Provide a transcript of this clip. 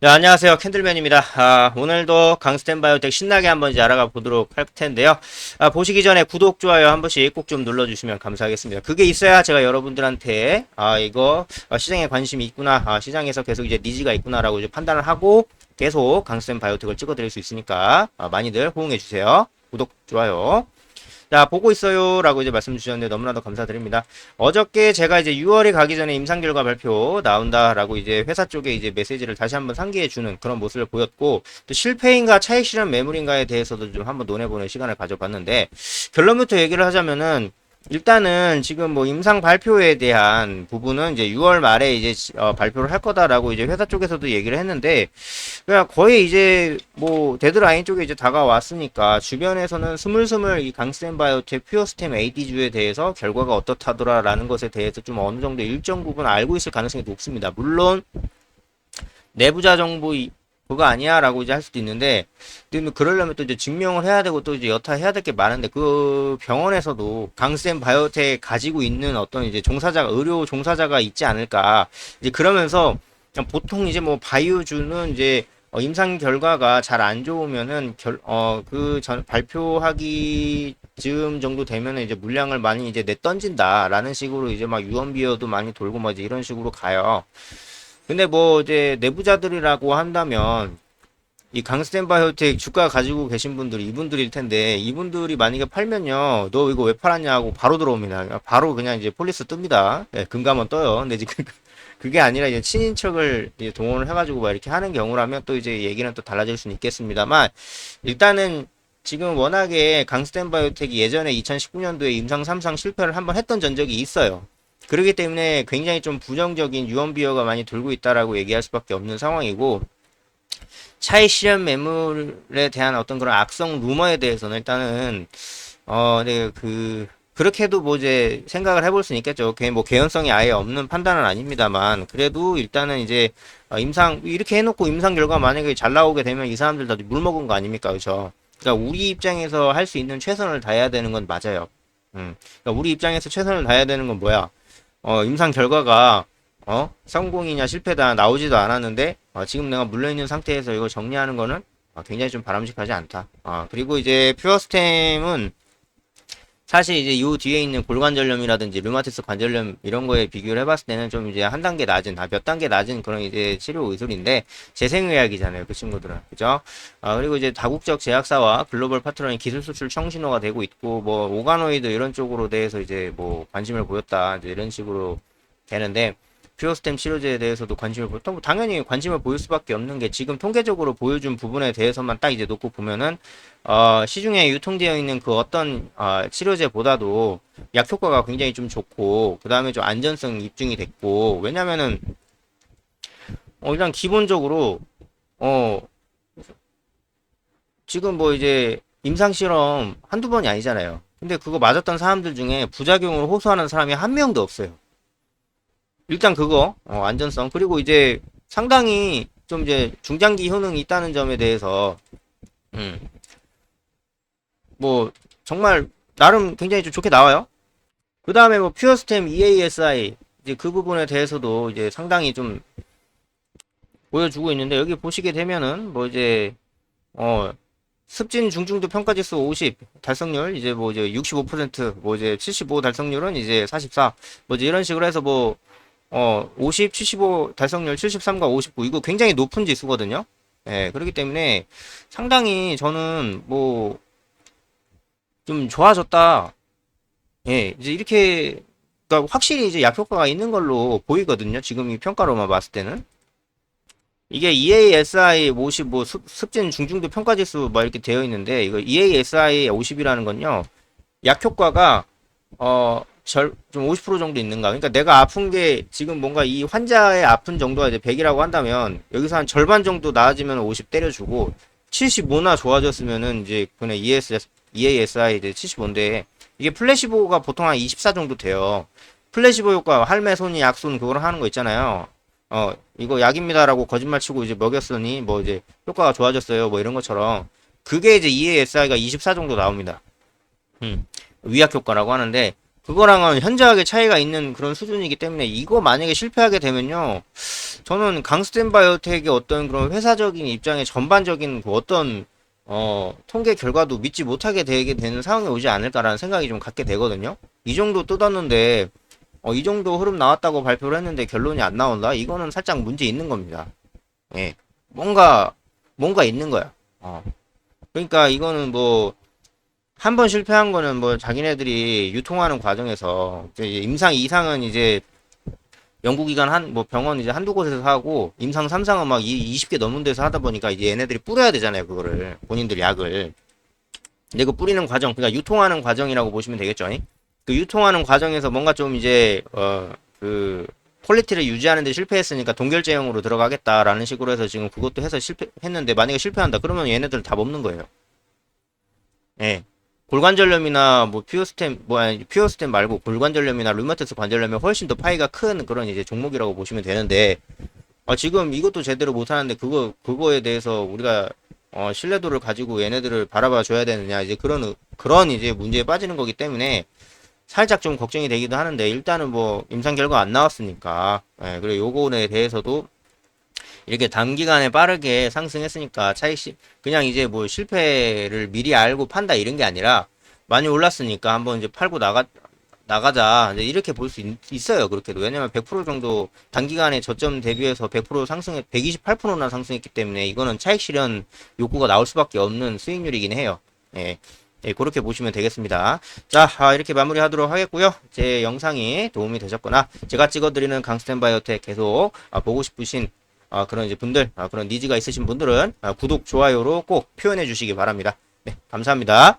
네, 안녕하세요. 캔들맨입니다. 아, 오늘도 강스텐 바이오텍 신나게 한번 알아가 보도록 할 텐데요. 아, 보시기 전에 구독, 좋아요 한 번씩 꼭 좀 눌러주시면 감사하겠습니다. 그게 있어야 제가 여러분들한테, 아, 이거, 아, 시장에 관심이 있구나, 아, 시장에서 계속 이제 니즈가 있구나라고 이제 판단을 하고 계속 강스텐 바이오텍을 찍어드릴 수 있으니까, 아, 많이들 호응해주세요. 구독, 좋아요. 자, 보고 있어요. 라고 이제 말씀 주셨는데 너무나도 감사드립니다. 어저께 제가 이제 6월이 가기 전에 임상 결과 발표 나온다 라고 이제 회사 쪽에 이제 메시지를 다시 한번 상기해 주는 그런 모습을 보였고 또 실패인가 차익 실현 매물인가에 대해서도 좀 한번 논해보는 시간을 가져봤는데 결론부터 얘기를 하자면은 일단은 지금 뭐 임상 발표에 대한 부분은 이제 6월 말에 이제 어, 발표를 할 거다라고 이제 회사 쪽에서도 얘기를 했는데 그냥 거의 이제 뭐 데드라인 쪽에 이제 다가왔으니까 주변에서는 스물스물 이 강스텐 바이오텍 퓨어스템 AD주에 대해서 결과가 어떻다더라라는 것에 대해서 좀 어느 정도 일정 부분 알고 있을 가능성이 높습니다. 물론 내부자 정보 이- 그거 아니야 라고 이제 할 수도 있는데 근데 뭐 그러려면 또 이제 증명을 해야 되고 또 이제 여타 해야 될 게 많은데 그 병원에서도 강센 바이오텍 가지고 있는 어떤 이제 종사자가 의료 종사자가 있지 않을까 이제 그러면서 보통 이제 뭐 바이오주는 이제 어, 임상 결과가 잘 안 좋으면은 결, 어, 그 전, 발표하기 즈음 정도 되면은 이제 물량을 많이 이제 내 던진다라는 식으로 이제 막 유언비어도 많이 돌고 뭐 이제 이런 식으로 가요. 근데 뭐 이제 내부자들이라고 한다면 이 강스텐 바이오텍 주가 가지고 계신 분들이 이분들일 텐데 이분들이 만약에 팔면요 너 이거 왜 팔았냐 하고 바로 들어옵니다. 바로 그냥 이제 폴리스 뜹니다. 예, 금감원 떠요. 근데 지금 그게 아니라 이제 친인척을 이제 동원을 해가지고 막 이렇게 하는 경우라면 또 이제 얘기는 또 달라질 수는 있겠습니다만 일단은 지금 워낙에 강스텐 바이오텍이 예전에 2019년도에 임상 3상 실패를 한번 했던 전적이 있어요. 그렇기 때문에 굉장히 좀 부정적인 유언 비어가 많이 돌고 있다라고 얘기할 수밖에 없는 상황이고 차익 실현 매물에 대한 어떤 그런 악성 루머에 대해서는 일단은 어, 네, 그 그렇게도 뭐 이제 생각을 해볼 수는 있겠죠. 뭐 개연성이 아예 없는 판단은 아닙니다만 그래도 일단은 이제 어, 임상 이렇게 해놓고 임상 결과 만약에 잘 나오게 되면 이 사람들 다 물 먹은 거 아닙니까, 그렇죠? 그러니까 우리 입장에서 할 수 있는 최선을 다해야 되는 건 맞아요. 음, 그러니까 우리 입장에서 최선을 다해야 되는 건 뭐야? 어, 임상 결과가 어 성공이냐 실패다 나오지도 않았는데 어, 지금 내가 물려 있는 상태에서 이걸 정리하는 거는 어, 굉장히 좀 바람직하지 않다. 어, 그리고 이제 퓨어스템은 사실 이제 요 뒤에 있는 골관절염이라든지 류마티스 관절염 이런 거에 비교를 해봤을 때는 좀 이제 한 단계 낮은, 아, 몇 단계 낮은 그런 이제 치료 의술인데 재생의학이잖아요, 그 친구들은, 그죠? 아, 그리고 이제 다국적 제약사와 글로벌 파트너인 기술 수출 청신호가 되고 있고 뭐 오가노이드 이런 쪽으로 대해서 이제 뭐 관심을 보였다, 이제 이런 식으로 되는데. 퓨어스템 치료제에 대해서도 관심을 보통 뭐 당연히 관심을 보일 수밖에 없는 게 지금 통계적으로 보여준 부분에 대해서만 딱 이제 놓고 보면은 어, 시중에 유통되어 있는 그 어떤 어, 치료제보다도 약 효과가 굉장히 좀 좋고 그 다음에 좀 안전성 입증이 됐고 왜냐면은 어, 일단 기본적으로 어 지금 뭐 이제 임상 실험 한두 번이 아니잖아요. 근데 그거 맞았던 사람들 중에 부작용을 호소하는 사람이 한 명도 없어요. 일단 그거 어, 안전성 그리고 이제 상당히 좀 이제 중장기 효능이 있다는 점에 대해서 음. 뭐 정말 나름 굉장히 좀 좋게 나와요. 그 다음에 뭐 퓨어스템 EASI 이제 그 부분에 대해서도 이제 상당히 좀 보여주고 있는데 여기 보시게 되면은 뭐 이제 어 습진 중증도 평가지수 50 달성률 이제 뭐 이제 65%뭐 이제 75 달성률은 이제 44뭐 이제 이런 식으로 해서 뭐 어, 50, 75 달성률 73과 59 이거 굉장히 높은 지수거든요. 예, 그렇기 때문에 상당히 저는 뭐 좀 좋아졌다. 예, 이제 이렇게 그러니까 확실히 이제 약 효과가 있는 걸로 보이거든요. 지금 이 평가로만 봤을 때는 이게 EASI 50, 뭐 습, 습진 중증도 평가 지수 뭐 이렇게 되어 있는데 이거 EASI 50이라는 건요. 약 효과가 어 절, 좀 50% 정도 있는가. 그러니까 내가 아픈 게 지금 뭔가 이 환자의 아픈 정도가 이제 100이라고 한다면 여기서 한 절반 정도 나아지면 50 때려주고 75나 좋아졌으면은 이제 그냥 ES, EASI 이제 75인데 이게 플래시보가 보통 한 24 정도 돼요. 플래시보 효과, 할매 손이 약손 그거를 하는 거 있잖아요. 어, 이거 약입니다라고 거짓말 치고 이제 먹였으니 뭐 이제 효과가 좋아졌어요. 뭐 이런 것처럼 그게 이제 EASI가 24 정도 나옵니다. 음, 위약 효과라고 하는데 그거랑은 현저하게 차이가 있는 그런 수준이기 때문에 이거 만약에 실패하게 되면요. 저는 강스텐 바이오텍의 어떤 그런 회사적인 입장의 전반적인 그 어떤 어, 통계 결과도 믿지 못하게 되게 되는 상황이 오지 않을까라는 생각이 좀 갖게 되거든요. 이 정도 뜯었는데 어, 이 정도 흐름 나왔다고 발표를 했는데 결론이 안 나온다? 이거는 살짝 문제 있는 겁니다. 예. 뭔가 뭔가 있는 거야. 어. 그러니까 이거는 뭐 한 번 실패한 거는 뭐 자기네들이 유통하는 과정에서 이제 임상 이상은 이제 연구기관 한 뭐 병원 이제 한두 곳에서 하고 임상 삼상은막 이- 20개 넘는 데서 하다 보니까 이제 얘네들이 뿌려야 되잖아요 그거를. 본인들 약을. 근데 그 뿌리는 과정 그러니까 유통하는 과정이라고 보시면 되겠죠 그 유통하는 과정에서 뭔가 좀 이제 어 그 퀄리티를 유지하는 데 실패했으니까 동결제형으로 들어가겠다라는 식으로 해서 지금 그것도 해서 실패했는데 만약에 실패한다 그러면 얘네들은 답 없는 거예요. 예 골관절염이나 뭐 피오스템 뭐 아니 피오스템 말고 골관절염이나 류마티스 관절염이 훨씬 더 파이가 큰 그런 이제 종목이라고 보시면 되는데 아 지금 이것도 제대로 못 하는데 그거 그거에 대해서 우리가 어 신뢰도를 가지고 얘네들을 바라봐 줘야 되느냐 이제 그런 의- 그런 이제 문제에 빠지는 거기 때문에 살짝 좀 걱정이 되기도 하는데 일단은 뭐 임상 결과 안 나왔으니까 예, 그리고 요거에 대해서도 이렇게 단기간에 빠르게 상승했으니까 차익시 그냥 이제 뭐 실패를 미리 알고 판다 이런 게 아니라 많이 올랐으니까 한번 이제 팔고 나가 나가자 이렇게 볼 수 있어요 그렇게도 왜냐면 100% 정도 단기간에 저점 대비해서 100% 상승해 128%나 상승했기 때문에 이거는 차익 실현 욕구가 나올 수밖에 없는 수익률이긴 해요 예. 예, 그렇게 보시면 되겠습니다. 자, 아, 이렇게 마무리하도록 하겠고요. 제 영상이 도움이 되셨거나 제가 찍어드리는 강스텐 바이오텍 계속 아, 보고 싶으신 아, 그런 이제 분들, 아, 그런 니즈가 있으신 분들은 아, 구독, 좋아요로 꼭 표현해 주시기 바랍니다. 네, 감사합니다.